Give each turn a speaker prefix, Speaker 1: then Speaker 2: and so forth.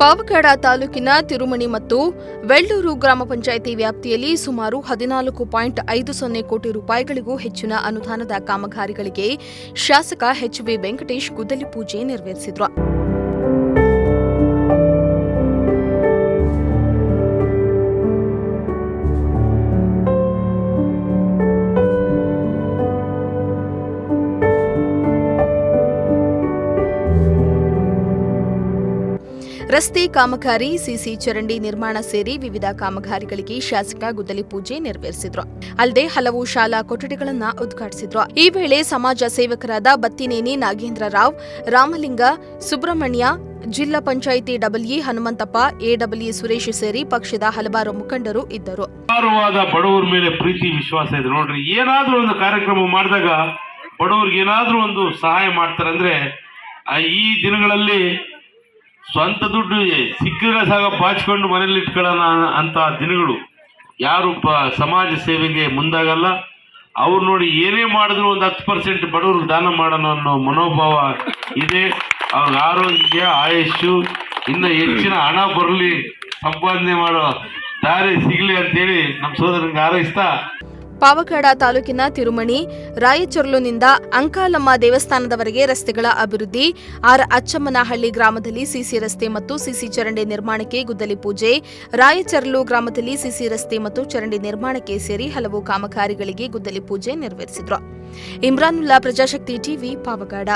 Speaker 1: ಪಾವಗಡ ತಾಲೂಕಿನ ತಿರುಮಣಿ ಮತ್ತು ವೆಳ್ಳೂರು ಗ್ರಾಮ ಪಂಚಾಯಿತಿ ವ್ಯಾಪ್ತಿಯಲ್ಲಿ ಸುಮಾರು ಹದಿನಾಲ್ಕು ಪಾಯಿಂಟ್ ಐದು ಸೊನ್ನೆ ಕೋಟಿ ರೂಪಾಯಿಗಳಿಗೂ ಹೆಚ್ಚಿನ ಅನುದಾನದ ಕಾಮಗಾರಿಗಳಿಗೆ ಶಾಸಕ ಎಚ್ವಿ ವೆಂಕಟೇಶ್ ಗುದ್ದಲಿ ಪೂಜೆ ನೆರವೇರಿಸಿದ್ರು. ರಸ್ತೆ ಕಾಮಗಾರಿ, ಸಿಸಿ ಚರಂಡಿ ನಿರ್ಮಾಣ ಸೇರಿ ವಿವಿಧ ಕಾಮಗಾರಿಗಳಿಗೆ ಶಾಸಕ ಗುದ್ದಲಿ ಪೂಜೆ ನೆರವೇರಿಸಿದ್ರು. ಅಲ್ಲದೆ ಹಲವು ಶಾಲಾ ಕೊಠಡಿಗಳನ್ನ ಉದ್ಘಾಟಿಸಿದ್ರು. ಈ ವೇಳೆ ಸಮಾಜ ಸೇವಕರಾದ ಬತ್ತಿನೇನಿ ನಾಗೇಂದ್ರ ರಾವ್, ರಾಮಲಿಂಗ, ಸುಬ್ರಹ್ಮಣ್ಯ, ಜಿಲ್ಲಾ ಪಂಚಾಯಿತಿ ಡಬ್ಲ್ಇ ಹನುಮಂತಪ್ಪ ಎಡಬ್ಲ್ಇ ಸುರೇಶ್ ಸೇರಿ ಪಕ್ಷದ ಹಲವಾರು ಮುಖಂಡರು ಇದ್ದರು.
Speaker 2: ಬಡವರ ಮೇಲೆ ಪ್ರೀತಿ, ವಿಶ್ವಾಸ ಇದೆ. ನೋಡ್ರಿ, ಏನಾದ್ರೂ ಒಂದು ಕಾರ್ಯಕ್ರಮ ಮಾಡಿದಾಗ ಬಡವರಿಗೆ ಏನಾದ್ರೂ ಒಂದು ಸಹಾಯ ಮಾಡ್ತಾರೆ ಅಂದ್ರೆ ಈ ದಿನಗಳಲ್ಲಿ ಸ್ವಂತ ದುಡ್ಡು ಸಿಕ್ಕಿದ್ರೆ ಸಾಗ ಬಾಚಿಕೊಂಡು ಮನೇಲಿ ಇಟ್ಕೊಳ್ಳೋಣ ಅಂತ ದಿನಗಳು. ಯಾರು ಪ ಸಮಾಜ ಸೇವೆಗೆ ಮುಂದಾಗಲ್ಲ. ಅವ್ರು ನೋಡಿ ಏನೇ ಮಾಡಿದ್ರು ಒಂದು ಹತ್ತು ಪರ್ಸೆಂಟ್ ಬಡವ್ರಿಗೆ ದಾನ ಮಾಡೋಣ ಅನ್ನೋ ಮನೋಭಾವ ಇದೆ. ಅವ್ರ ಆರೋಗ್ಯ ಆಯುಷು ಇನ್ನೂ ಹೆಚ್ಚಿನ ಹಣ ಬರಲಿ, ಸಂಪಾದನೆ ಮಾಡೋ ದಾರಿ ಸಿಗಲಿ ಅಂತೇಳಿ ನಮ್ಮ ಸೋದರನಿಗೆ ಹಾರೈಸ್ತಾ
Speaker 1: ಪಾವಗಡ ತಾಲೂಕಿನ ತಿರುಮಣಿ, ರಾಯಚೊರ್ಲುನಿಂದ ಅಂಕಾಲಮ್ಮ ದೇವಸ್ಥಾನದವರೆಗೆ ರಸ್ತೆಗಳ ಅಭಿವೃದ್ಧಿ, ಆರ್ ಅಚ್ಚಮ್ಮನಹಳ್ಳಿ ಗ್ರಾಮದಲ್ಲಿ ಸಿಸಿ ರಸ್ತೆ ಮತ್ತು ಸಿಸಿ ಚರಂಡಿ ನಿರ್ಮಾಣಕ್ಕೆ ಗುದ್ದಲಿ ಪೂಜೆ, ರಾಯಚರ್ಲು ಗ್ರಾಮದಲ್ಲಿ ಸಿಸಿ ರಸ್ತೆ ಮತ್ತು ಚರಂಡಿ ನಿರ್ಮಾಣಕ್ಕೆ ಸೇರಿ ಹಲವು ಕಾಮಗಾರಿಗಳಿಗೆ ಗುದ್ದಲಿ ಪೂಜೆ ನೆರವೇರಿಸಿದರು. ಇಮ್ರಾನುಲ್ಲಾ ಪ್ರಜಾಶಕ್ತಿ ಟಿವಿ ಪಾವಗಡ.